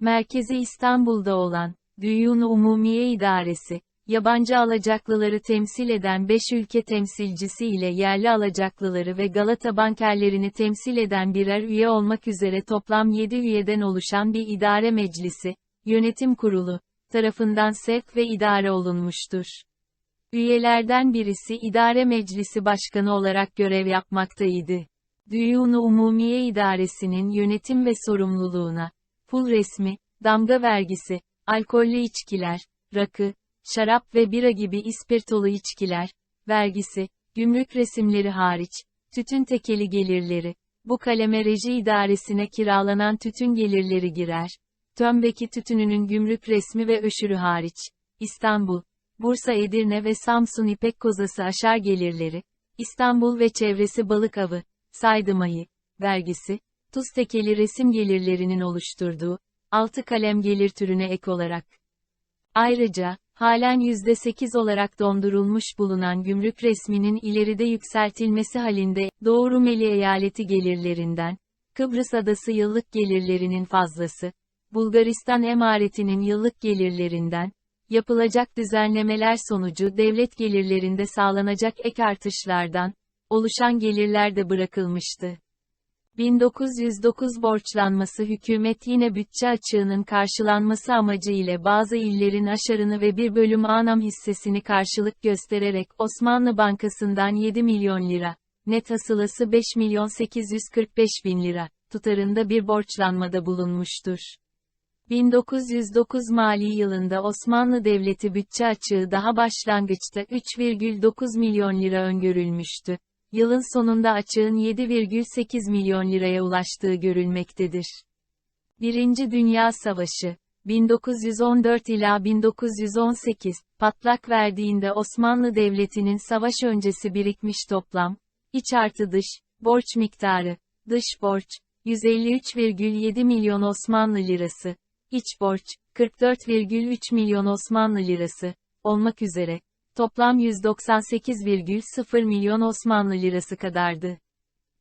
Merkezi İstanbul'da olan, Düyun Umumiye İdaresi, yabancı alacaklıları temsil eden 5 ülke temsilcisi ile yerli alacaklıları ve Galata bankerlerini temsil eden birer üye olmak üzere toplam 7 üyeden oluşan bir idare meclisi, yönetim kurulu, tarafından sevk ve idare olunmuştur. Üyelerden birisi idare meclisi başkanı olarak görev yapmaktaydı. Düyun Umumiye İdaresi'nin yönetim ve sorumluluğuna, pul resmi, damga vergisi, alkollü içkiler, rakı, şarap ve bira gibi ispirtolu içkiler, vergisi, gümrük resimleri hariç, tütün tekeli gelirleri, bu kaleme reji idaresine kiralanan tütün gelirleri girer. Tömbeki tütününün gümrük resmi ve öşürü hariç, İstanbul, Bursa Edirne ve Samsun İpek kozası aşar gelirleri, İstanbul ve çevresi balık avı, saydımayı, vergisi, tuz tekeli resim gelirlerinin oluşturduğu, altı kalem gelir türüne ek olarak. Ayrıca, halen %8 olarak dondurulmuş bulunan gümrük resminin ileride yükseltilmesi halinde, Doğu Rumeli eyaleti gelirlerinden, Kıbrıs adası yıllık gelirlerinin fazlası, Bulgaristan emaretinin yıllık gelirlerinden, yapılacak düzenlemeler sonucu devlet gelirlerinde sağlanacak ek artışlardan, oluşan gelirler de bırakılmıştı. 1909 borçlanması hükümet yine bütçe açığının karşılanması amacı ile bazı illerin aşarını ve bir bölüm anam hissesini karşılık göstererek Osmanlı Bankası'ndan 7 milyon lira, net hasılası 5 milyon 845 bin lira, tutarında bir borçlanmada bulunmuştur. 1909 mali yılında Osmanlı Devleti bütçe açığı daha başlangıçta 3,9 milyon lira öngörülmüştü. Yılın sonunda açığın 7,8 milyon liraya ulaştığı görülmektedir. Birinci Dünya Savaşı 1914 ila 1918 patlak verdiğinde Osmanlı Devleti'nin savaş öncesi birikmiş toplam iç artı dış borç miktarı dış borç 153,7 milyon Osmanlı lirası iç borç 44,3 milyon Osmanlı lirası olmak üzere toplam 198,0 milyon Osmanlı lirası kadardı.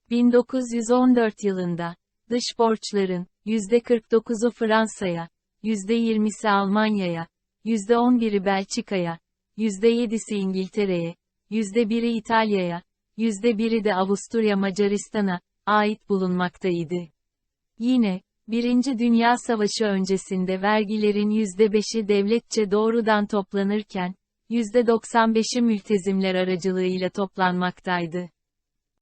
1914 yılında dış borçların %49'u Fransa'ya, %20'si Almanya'ya, %11'i Belçika'ya, %7'si İngiltere'ye, %1'i İtalya'ya, %1'i de Avusturya Macaristan'a ait bulunmaktaydı. Yine, Birinci Dünya Savaşı öncesinde vergilerin %5'i devletçe doğrudan toplanırken, %95'i mültezimler aracılığıyla toplanmaktaydı.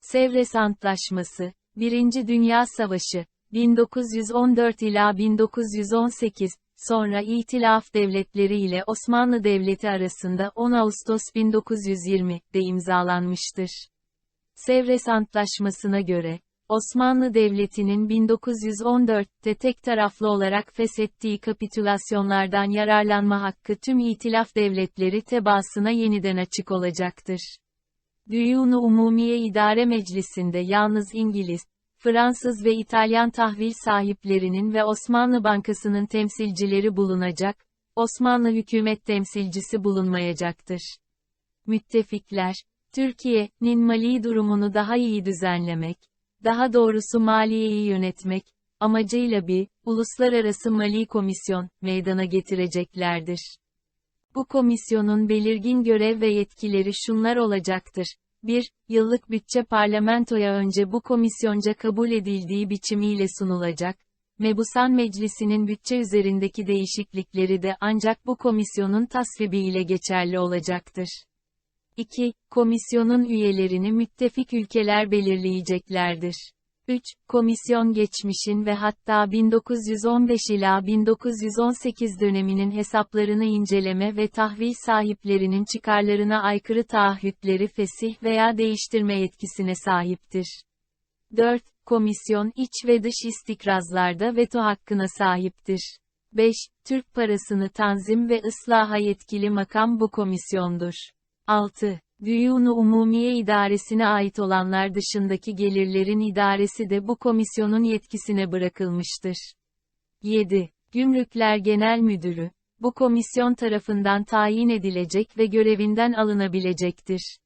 Sevres Antlaşması, Birinci Dünya Savaşı, 1914 ila 1918, sonra İtilaf Devletleri ile Osmanlı Devleti arasında 10 Ağustos 1920'de imzalanmıştır. Sevres Antlaşması'na göre, Osmanlı Devleti'nin 1914'te tek taraflı olarak feshettiği kapitülasyonlardan yararlanma hakkı tüm itilaf devletleri tebaasına yeniden açık olacaktır. Düyunu Umumiye İdare Meclisi'nde yalnız İngiliz, Fransız ve İtalyan tahvil sahiplerinin ve Osmanlı Bankası'nın temsilcileri bulunacak, Osmanlı hükümet temsilcisi bulunmayacaktır. Müttefikler, Türkiye'nin mali durumunu daha iyi düzenlemek, daha doğrusu maliyeyi yönetmek, amacıyla bir, uluslararası mali komisyon, meydana getireceklerdir. Bu komisyonun belirgin görev ve yetkileri şunlar olacaktır. 1. Yıllık bütçe parlamentoya önce bu komisyonca kabul edildiği biçimiyle sunulacak. Mebusan Meclisi'nin bütçe üzerindeki değişiklikleri de ancak bu komisyonun tasvibi ile geçerli olacaktır. 2. Komisyonun üyelerini müttefik ülkeler belirleyeceklerdir. 3. Komisyon geçmişin ve hatta 1915 ila 1918 döneminin hesaplarını inceleme ve tahvil sahiplerinin çıkarlarına aykırı taahhütleri fesih veya değiştirme yetkisine sahiptir. 4. Komisyon iç ve dış istikrazlarda veto hakkına sahiptir. 5. Türk parasını tanzim ve ıslaha yetkili makam bu komisyondur. 6. Düyunu Umumiye İdaresi'ne ait olanlar dışındaki gelirlerin idaresi de bu komisyonun yetkisine bırakılmıştır. 7. Gümrükler Genel Müdürü, bu komisyon tarafından tayin edilecek ve görevinden alınabilecektir.